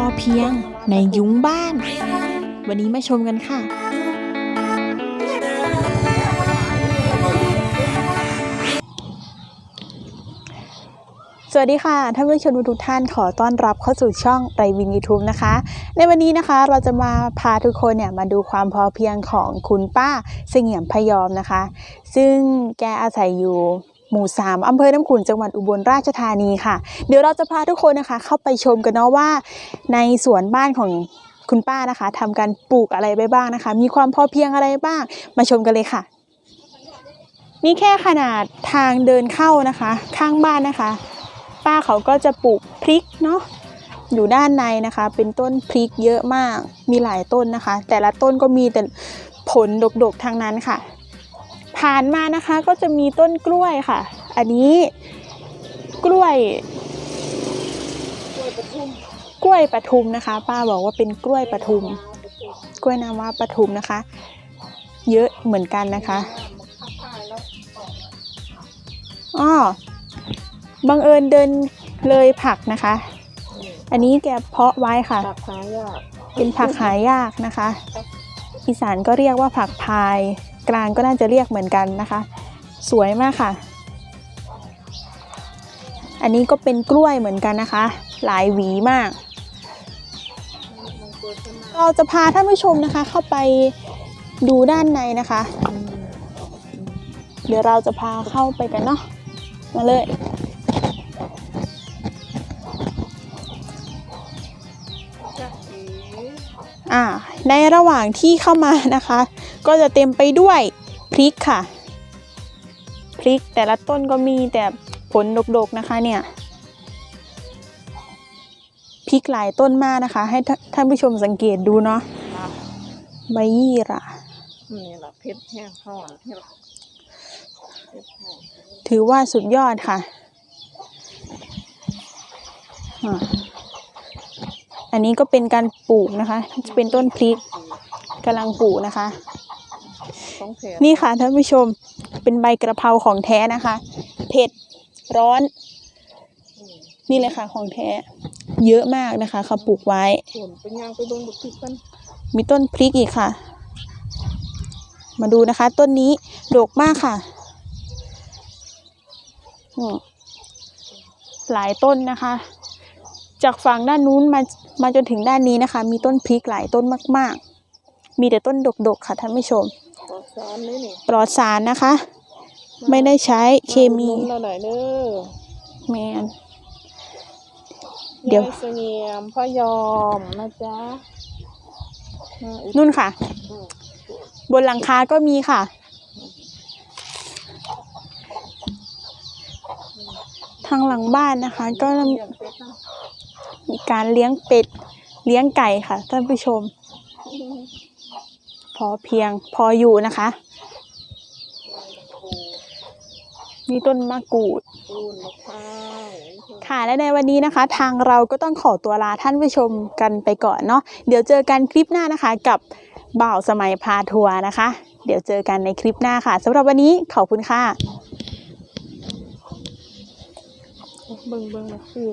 อเพียงในยุ้งบ้าน วันนี้มาชมกันค่ะ สวัสดีค่ะท่านผู้ชมทุกท่านขอต้อนรับเข้าสู่ช่องไรวินยูทูบนะคะ ในวันนี้นะคะเราจะมาพาทุกคนเนี่ยมาดูความพอเพียงของคุณป้าเสงี่ยมพยอมนะคะ ซึ่งแกอาศัยอยู่ หมู่ 3อำเภอน้ำขุนจังหวัดอุบลราชธานีค่ะ เดี๋ยวเราจะพาทุกคนนะคะ เข้าไปชมกันเนาะว่า ในสวนบ้านของคุณป้านะคะทำการปลูกอะไรไปบ้างนะคะ มีความพอเพียงอะไรบ้าง มาชมกันเลยค่ะ นี่แค่ขนาดทางเดินเข้านะคะ ข้างบ้านนะคะ ป้าเขาก็จะปลูกพริกเนาะอยู่ด้านในนะคะ เป็นต้นพริกเยอะมากมีหลายต้นนะคะ แต่ละต้นก็มีแต่ผลดกๆทางนั้นค่ะ ผ่านมานะคะก็จะมีต้นกล้วยค่ะ อันนี้กล้วยกล้วยปทุมนะคะ ป้าบอกว่าเป็นกล้วยปทุม กล้วยน้ำว้าปทุมนะคะ เยอะเหมือนกันนะคะอ้อบังเอิญเดินเลยผักนะคะ อันนี้แกเพาะไว้ค่ะตักหายาก เป็นผักหายากนะคะ อีสานก็เรียกว่าผักพาย กลางก็น่าจะเรียกเหมือนกันนะคะ สวยมากค่ะ อันนี้ก็เป็นกล้วยเหมือนกันนะคะ หลายหวีมาก เราจะพาท่านผู้ชมนะคะ เข้าไปดูด้านในนะคะ เดี๋ยวเราจะพาเข้าไปกันเนาะมาเลย อ๋อ่าในระหว่างที่เข้ามานะคะ ก็จะเต็มไปด้วยพริกค่ะ พริกแต่ละต้นก็มีแต่ผลดกๆนะคะเนี่ยพริกหลายต้นมากนะคะ ให้ท่าท่านผู้ชมสังเกตดูเนาะครับใบยี่หระนี่แหละเพชรแห้งห่อนที่เราเพชรแห้งถือว่าสุดยอดค่ะ อ่าอันนี้ก็เป็นการปลูกนะคะ จะเป็นต้นพริกกำลังปลูกนะคะของแถมนี่ค่ะท่านผู้ชมเป็นใบกระเพราของแท้นะคะ เผ็ดร้อน นี่เลยค่ะของแท้ เยอะมากนะคะเขาปลูกไว้ส่วนเป็นยางไปเบิ่งบุกติดกันมีต้นพริกอีกค่ะ มาดูนะคะ ต้นนี้ดกมากค่ะอืมหลายต้นนะคะ จากฝั่งด้านนู้นมามาจนถึงด้านนี้นะคะ มีต้นพริกหลายต้นมาก ๆ มีแต่ต้นดกๆค่ะท่านผู้ชมขอสารนี่นี่ปลอดสารนะคะ ไม่ได้ใช้เคมีาอุดหนุนเราหน่อยเด้อแมน เดี๋ยว ยายเสงี่ยมพยอมนะจ๊ะมาอุดนุ่นค่ะหนุนบนหลังคาก็มีค่ะ ทางหลังบ้านนะคะ ก็เลี้ยงเป็ดนะมี การเลี้ยงเป็ด เลี้ยงไก่ค่ะท่านผู้ชม พอเพียงพออยู่นะคะมีต้นมะกรูดค่ะและในวันนี้นะคะ ทางเราก็ต้องขอตัวลาท่านผู้ชมกันไปก่อนเนาะเดี๋ยวเจอกันคลิปหน้านะคะ กับบ่าวสมัยพาทัวร์นะคะ เดี๋ยวเจอกันในคลิปหน้าค่ะสำหรับวันนี้ขอบคุณค่ะเบิ่งเบิ่งนะคือ